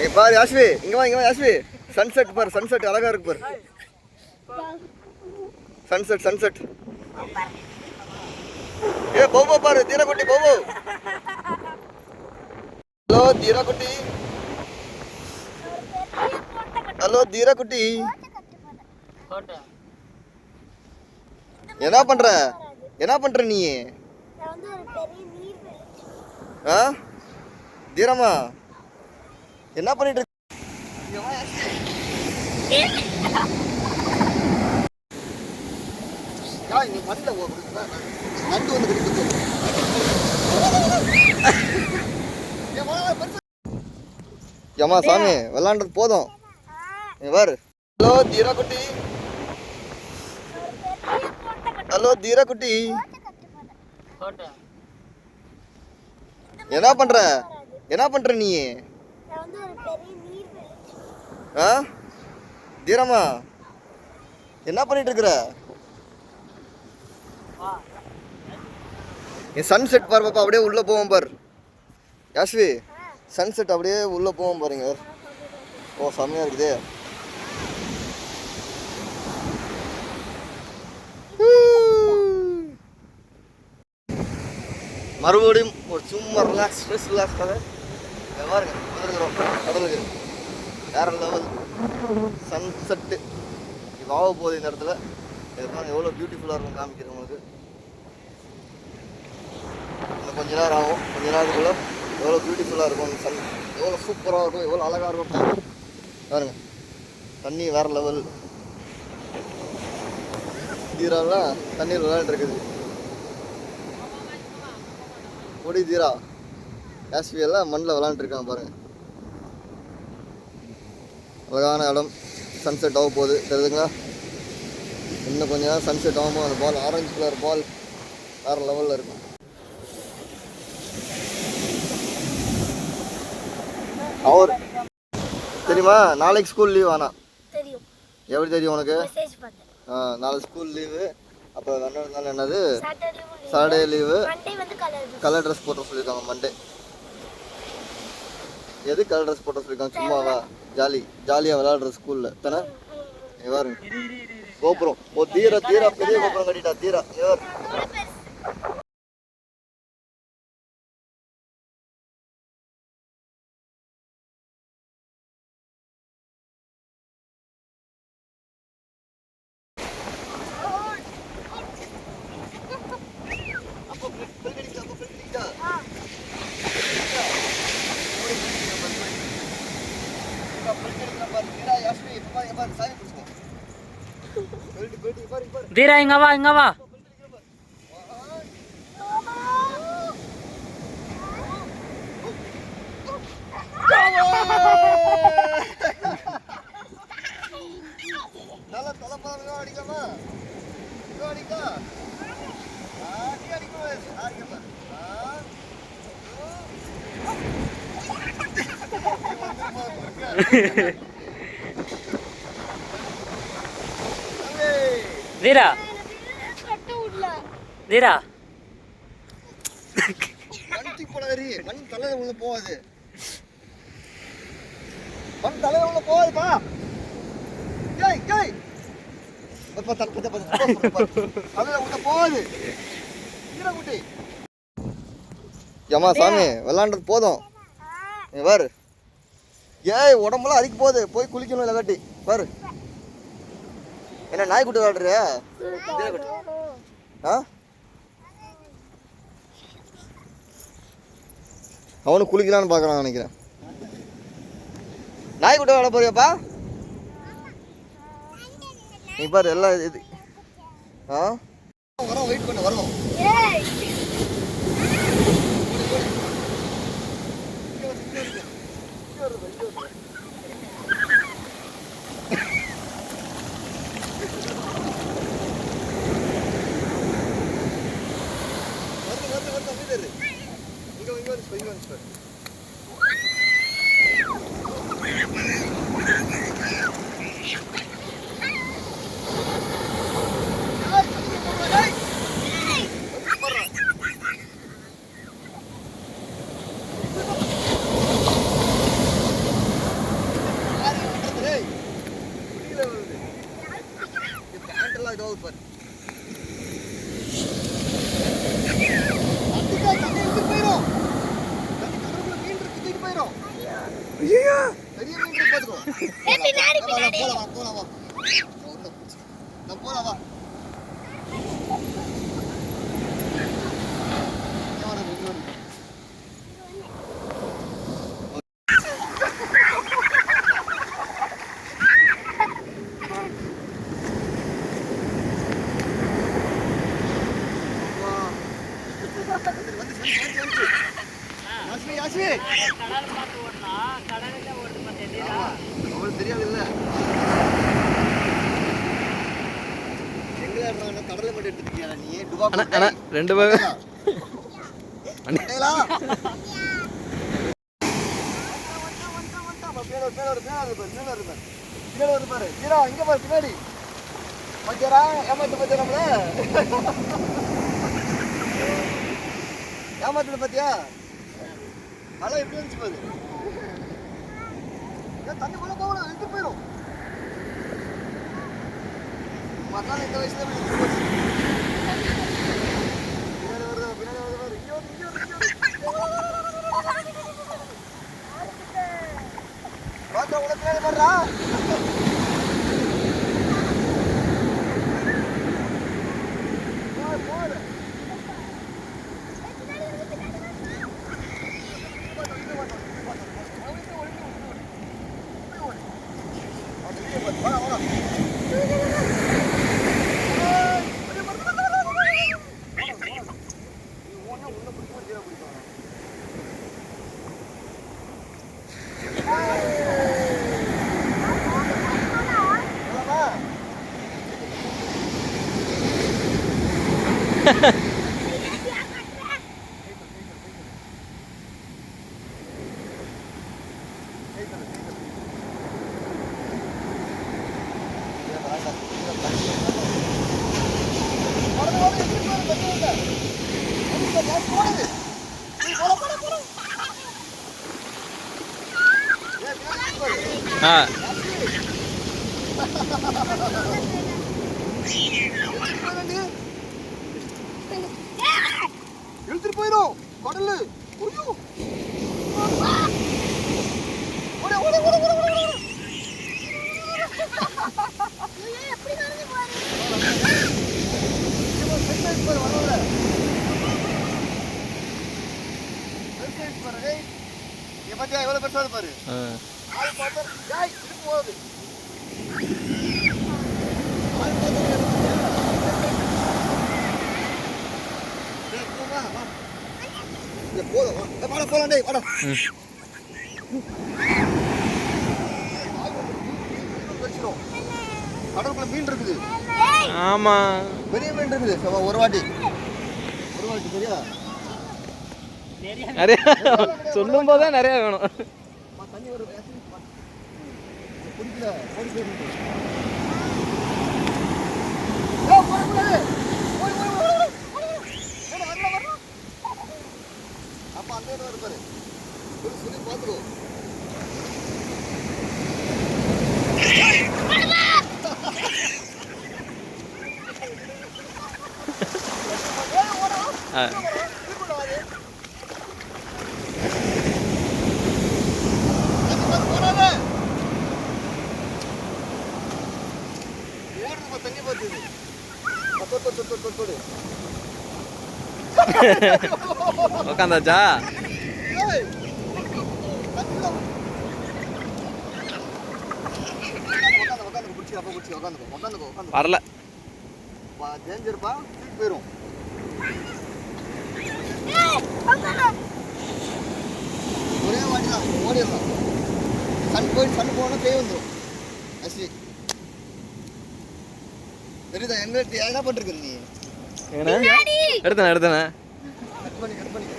ஏய் பாரு யாஸ்வி இங்க வா இங்க வா யாஸ்வி சன்செட் பாரு சன்செட் அழகா இருக்கு பாரு. சன்செட் சன்செட் ஏ போவோ பாரு தீரக்குட்டி போவோ. ஹலோ தீரக்குட்டி. ஹலோ தீரக்குட்டி. என்ன பண்ற? என்ன பண்ற நீ? ஆ? தீரமா? என்ன பண்ணிட்டு இருக்க. ஏம்மா சாமி விளாண்டது போதும். பாரு. ஹலோ தீரக்குட்டி. ஹலோ தீரக்குட்டி. என்ன பண்ற? என்ன பண்ற நீ? ஆ? தீரமா என்ன பண்ணிட்டு இருக்கிற என் சன்செட் பாரு பாப்பா அப்படியே உள்ள போவோம் பார். யாஸ்வி சன்செட் அப்படியே உள்ள போவோம் பாருங்க. ஓ செம்மையா இருக்குது. மறுபடியும் ஒரு சும்மா ரிலாக்ஸ் ஸ்ட்ரெஸ் ரிலாக்ஸ் கதை. பாருங்க வந்துருக்குறோம் கடலுக்கு வேற லெவல் சன்செட்டு இது ஆக போகுது இந்த இடத்துல இது பாருங்க எவ்வளோ பியூட்டிஃபுல்லாக இருக்கும் காமிக்கிறது உங்களுக்கு. இன்னும் கொஞ்ச நேரம் ஆகும். கொஞ்ச நேரத்துக்குள்ள எவ்வளோ பியூட்டிஃபுல்லாக இருக்கும் அந்த சன் எவ்வளோ சூப்பராக இருக்கும் எவ்வளோ அழகாக இருக்கும். பாருங்க. தண்ணி வேற லெவல் தீராலாம் தண்ணீர் விளையாண்டுருக்குது. ஓடி தீரா. காஷ்மீர் எல்லாம் மண்ணில் விளாண்டுருக்காங்க பாருங்க. அழகான இடம். சன்செட் ஆக போகுது. தெரியுதுங்களா? இன்னும் கொஞ்ச நேரம் சன்செட் ஆகும்போது அந்த பால் ஆரஞ்சு கலர் பால் வேறு லெவலில் இருக்கும். அவர் தெரியுமா? நாளைக்கு ஸ்கூல் லீவ் ஆனா. தெரியும். எப்படி தெரியும் உனக்கு? ஆ, நாளைக்கு ஸ்கூல் லீவு அப்போ ரெண்டாவது நாள் என்னது சாட்டர்டே லீவு கலர் ட்ரெஸ் போட்டு சொல்லியிருக்காங்க மண்டே எது கலர் ட்ரெஸ் போட்டு சொல்லியிருக்காங்க சும்மாவா? ஜாலி. ஜாலியாக விளையாடுற ஸ்கூலில் தானே? பாருங்க கோபுரம். ஓ தீர தீரா. பெரிய கோபுரம் கட்டிட்டா தீரா. இங்க பாரு. அப்போ bell அடிக்குதா, அப்போ bell அடிக்குதா? அப்பா, bell அடிக்குதா பாரு. தீரா, யாஸ்மி, இப்ப பாரு, இங்க பாரு, சாமி பிடிச்சுக்கோ. bell அடி, bell அடி, பாரு, பாரு. தீரா இங்க வா இங்க வா நல்லா தலைப்பாங்க அடிக்கலாமா இதோ அடிக்கா ஆ, நீ அடிக்கணும். ஆ, இங்க பாரு. ஆ. ஏய். தீரா. தீரா. போடாதீ. மண் தலையில உள்ள போகாது. மண் தலையில உள்ள போகாதுப்பா. ஏய் ஏய். அப்பா, தப்பு, தப்பு, தலையில உள்ள போகாது. சாமி விளாண்டது போதும். பாரு. ஏய் உடம்புலாம் அரிக்க போகுது. போய் குளிக்கணும் இல்லாட்டி பாரு. என்ன நாய்க்குட்டி விளாடுறியா ஆ? அவனு குளிக்கலான்னு பார்க்குறான் நினைக்கிறேன். நாய்க்குட்டி விளாட போறியாப்பா? நீ பாரு எல்லாம் இது ஆ? வரோம் வெயிட் பண்ண வரோம் ஏய் வருது வருது வருது அமைதியா இரு. இங்க இங்க வந்து இங்க வந்து பாரு அடிக்கா, தண்ணி எடுத்துட்டு போயிரும். தண்ணி கடலுக்குள்ள மீன் இருக்கு, தூக்கிட்டு போயிரும். பெரிய மீன் இருக்கு, பாத்துக்கோ. போலாம், வா, போலாம், வா, போலாம், வா. உள்ள போச்சு. நான் போலாம், வா. இங்க வாடா, இங்க வாடா. வா. வந்துரு, வந்துரு, வந்துரு, வந்துரு, வந்துரு. யாஸ்மி, யாஸ்மி. ஆமா, அவளுக்கு தெரியாதுல்ல எங்க ஏறுறான்னா கடலை மட்டும் எடுத்துட்டியா நீ டுபா அண்ணா அண்ணா ரெண்டு பேரும் மட்டைகளா? பின்னாடி வரு, பின்னாடி வரு, பின்னாடி வரு பாரு, பின்னாடி வரு பாரு. பின்னாடி வரு பாரு. ஜீரா, இங்க பாரு, பின்னாடி. பாத்தியாடா? ஏமாத்து பாத்தியா நம்மள? ஏமாத்துன பாத்தியா? அலை எப்படி இருந்துச்சு பாரு. தண்ணி இழுத்துட்டு போயிரும். மத்தால இந்த வயசுல இப்படி இழுத்துட்டு போச்சு. பின்னாடி வருது, பின்னாடி வருது பாரு. இங்க வருது, இங்க வருது, இங்க வருது. பாத்தியா, உள்ள பின்னாடி வர்றா? போடு, போடு. ஆ இழுத்துட்டு போயிரும் கடலு ஐயோ ஓடு ஓடு ஓடு ஓடு ஓடு ஓடு எப்படி நடந்து போறேன் இவன் செட் ஆயிட்டு பாரு வரல செட் ஆயிட்டு பாரு டேய் இங்க பாத்தியா எவ்வளவு பெருசா பாரு ஆள் பார்த்தா டேய் போகுது போலாம் வாடா போலாம் டேய் வாடா ம். வச்சிரும் கடலுக்குள்ள மீன் இருக்குது ஆமா பெரிய மீன் இருக்குது ஒரு வாட்டி ஒரு வாட்டி சரியா நிறைய சொல்லும் போதே நிறைய வேணும் அம்மா, தண்ணி வரும் குடிக்கல ஓடி போயிருக்கு ஏய், போடக்கூடாது. ஓடி, ஓடி, ஓடி, ஓடி. ஓடு, வரல, வரல. அப்ப அந்த இடம் வருது பாரு. சொல்லி, சொல்லி பார்த்துக்கோ. ஏய், ஓடு, ஓடு. ஆ. திரும்ப வாரு. தண்ணி பாரு, போடாத. ஓடுது பாரு, தண்ணி பாரு இது. தொ, தொ, தொ, தொ, தொ, தொடு. உக்காந்தாச்சா ஏய், தண்ணில உட்காந்து உட்காந்து பிடிச்சி அப்போ பிடிச்சி உட்காந்துக்கோ உட்காந்துக்கோ உட்காந்து வரல டேஞ்சர்ப்பா தூக்கி போயிடும் ஒரே வாட்டி தான் ஓடிடலாம் சன் போய் சன் போனால் பேய் வந்துடும் அஸ்வி தெரியுதா? எங்க என்ன பண்ணிருக்க நீ? எடுத்தேண்ணே எடுத்தேண்ணே கட் பண்ணி கட் பண்ணி.